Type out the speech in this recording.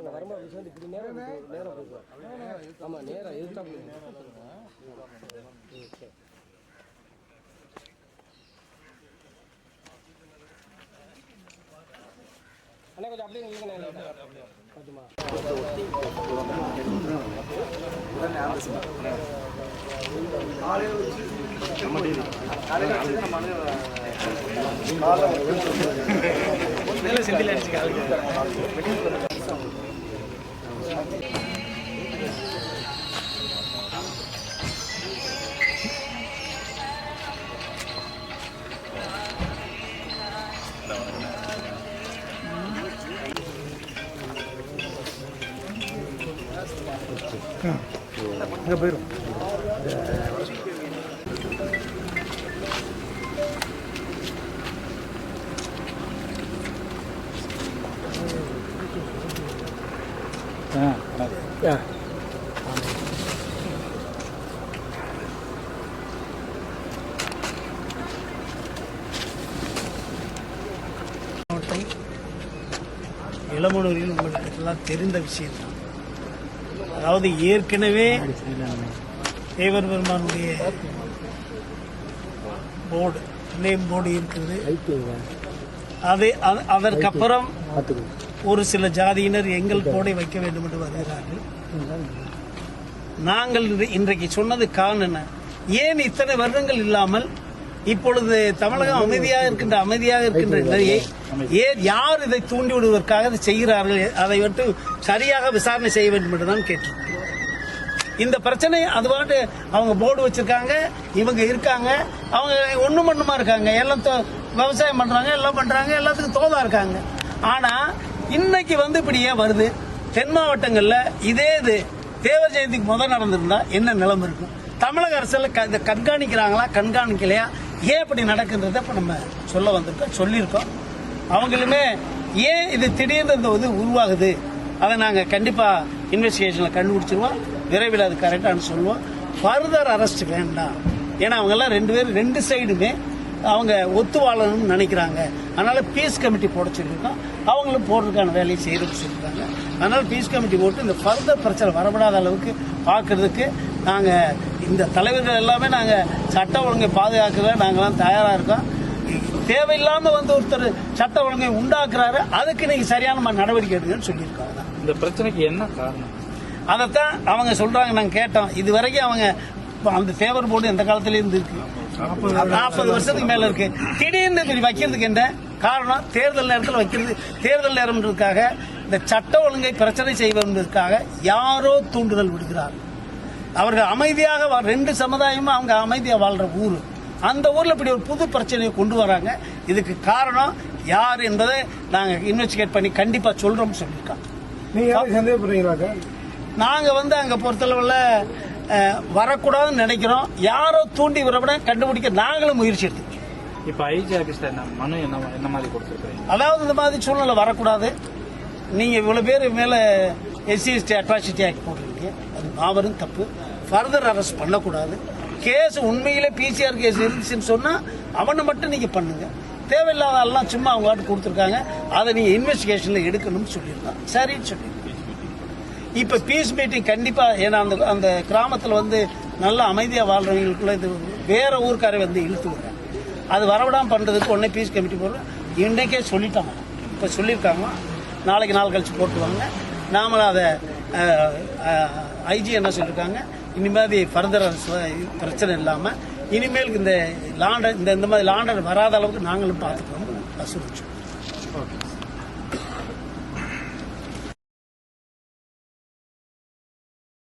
வரும்போது வரும்போது விஷயம் இப்படி நேரம் நேரம் போய்க்கலாம் ஆமாம் நேரம் எதிர்த்தா அண்ணா கொஞ்சம் அப்படியே கொஞ்சமா மாவட்டம் இளமனூரில் உங்களுக்கு எல்லாம் தெரிந்த விஷயம்தான். அதாவது ஏற்கனவே தேவர் பெருமானுடைய போர்டு நேம் போர்டு இருக்குது அது அதற்கப்புறம் ஒரு சில ஜாதியினர் எங்கள் போர்டை வைக்க வேண்டும் என்று வருகிறார்கள். நாங்கள் இன்றைக்கு சொன்னது காரணம் என்ன? ஏன் இத்தனை வருடங்கள் இல்லாமல் இப்பொழுது தமிழகம் அமைதியாக இருக்கின்ற அமைதியாக இருக்கின்ற நிலையை ஏன் யார் இதை தூண்டி விடுவதற்காக செய்கிறார்கள்? அதை விட்டு சரியாக விசாரணை செய்ய வேண்டும் என்று தான் கேட்டிருக்கிறோம் இந்த பிரச்சனை அது பாட்டு அவங்க போர்டு வச்சிருக்காங்க இவங்க இருக்காங்க அவங்க ஒண்ணும் மண்ணுமா இருக்காங்க. எல்லாம் தோ- விவசாயம் பண்றாங்க எல்லாம் பண்றாங்க எல்லாத்துக்கும் தோதா இருக்காங்க. ஆனா இன்னைக்கு வந்து இப்படி ஏன் வருது? தென் மாவட்டங்கள்ல இதே இது. தேவர் ஜெயந்திக்கு முதல் நடந்திருந்தா என்ன நிலைமை இருக்கும்? தமிழக அரசில் க- இதை கண்காணிக்கிறாங்களா கண்காணிக்கலையா? ஏன் இப்படி நடக்குன்றத இப்போ நம்ம சொல்ல வந்திருக்கோம் சொல்லியிருக்கோம். அவங்களுமே ஏன் இது திடீர்னு இந்த இது உருவாகுது? அதை நாங்கள் கண்டிப்பாக இன்வெஸ்டிகேஷனில் கண்டுபிடிச்சிருவோம். விரைவில் அது கரெக்டானு சொல்லுவோம். ஃபர்தர் அரெஸ்ட் வேண்டாம். ஏன்னா அவங்கெல்லாம் ரெண்டு பேரும் ரெண்டு சைடுமே அவங்க ஒத்து வாழணும்னு நினைக்கிறாங்க. அதனால் பீஸ் கமிட்டி போட சொல்லியிருக்கோம். அவங்களும் போடுறதுக்கான வேலையை செய்யணும்னு சொல்லியிருக்காங்க. அதனால் பீஸ் கமிட்டி போட்டு இந்த ஃபர்தர் பிரச்சனை வரப்படாத அளவுக்கு பார்க்கறதுக்கு நாங்கள் இந்த தலைவர்கள் எல்லாமே நாங்கள் சட்ட ஒழுங்கை பாதுகாக்க நாங்களாம் தயாராக இருக்கோம். தேவையில்லாம வந்து ஒருத்தர் சட்ட ஒழுங்கை உண்டாக்குறாரு அதுக்கு நீங்க சரியான நடவடிக்கை எடுங்கன்னு சொல்லியிருக்காங்க. இந்த பிரச்சனைக்கு என்ன காரணம்? அதைத்தான் அவங்க சொல்றாங்க நாங்க கேட்டோம். இது வரைக்கும் அவங்க அந்த தேவர் போர்டு எந்த காலத்துல இருந்து இருக்கு நாற்பது வருஷத்துக்கு மேல இருக்கு. திடீர்னு இப்படி வைக்கிறதுக்கு என்ன காரணம்? தேர்தல் நேரத்தில் வைக்கிறது தேர்தல் நேரம்ன்றதுக்காக இந்த சட்ட ஒழுங்கை பிரச்சனை செய்வதற்காக யாரோ தூண்டுதல் விடுகிறார் அவர்கள் அமைதியாக வா- ரெண்டு சமுதாயமும் அவங்க அமைதியா வாழ்ற ஊர். அந்த ஊர்ல இப்படி ஒரு புது பிரச்சனையை கொண்டு வராங்க. இதுக்கு காரணம் யார் என்பதை நாங்க இன்வெஸ்டிகேட் பண்ணி கண்டிப்பா சொல்றோம்னு சொல்லியிருக்காங்க. நீங்க யாரும் சந்தேகப்படுறீங்களா நாங்க வந்து அங்க பொறுத்தளவுல வரக்கூடாதுன்னு நினைக்கிறோம். யாரோ தூண்டி விடப்பட கண்டுபிடிக்க நாங்களும் முயற்சி எடுத்துக்கோம் இப்ப ஐஜி ஆபீஸ்ல என்ன மனு என்ன என்ன மாதிரி கொடுத்துருக்கீங்க அதாவது இந்த மாதிரி சூழ்நிலை வரக்கூடாது. நீங்க இவ்வளவு பேர் மேல எஸ்சி எஸ்டி அட்ராசிட்டி ஆக்ட் போட்டிருக்கீங்க. மாபெரும் தப்பு. ஃபர்தர் அரெஸ்ட் பண்ணக்கூடாது. கேஸ் உண்மையிலே பிசிஆர் கேஸ் இருந்துச்சுன்னு சொன்னால் அவனை மட்டும் நீங்கள் பண்ணுங்க. தேவையில்லாத எல்லாம் சும்மா அவங்க வாட்டு கொடுத்துருக்காங்க. அதை நீங்கள் இன்வெஸ்டிகேஷனில் எடுக்கணும்னு சொல்லியிருந்தான் சரின்னு சொல்லி இப்போ பீஸ் மீட்டிங் கண்டிப்பாக ஏன்னா அந்த அந்த கிராமத்தில் வந்து நல்லா அமைதியாக வாழ்றவங்களுக்குள்ள இது வேற ஊருக்காரை வந்து இழுத்து விடுறாங்க. அது வரவிடாம பண்ணுறதுக்கு உடனே பீஸ் கமிட்டி போடுறோம் இன்னைக்கே சொல்லிட்டாங்க. இப்போ சொல்லியிருக்காங்க. நாளைக்கு நாள் கழிச்சு போட்டுருவாங்க. நாமளும் அதை ஐஜி என்ன சொல்லியிருக்காங்க இனிமேல் ஃபர்தர் பிரச்சனை இல்லாமல் இனிமேல் இந்த லாண்டர் இந்த இந்த மாதிரி லாண்டர் வராத அளவுக்கு நாங்களும் பார்த்துக்கிறோம் சொல்லிச்சோம் ஓகே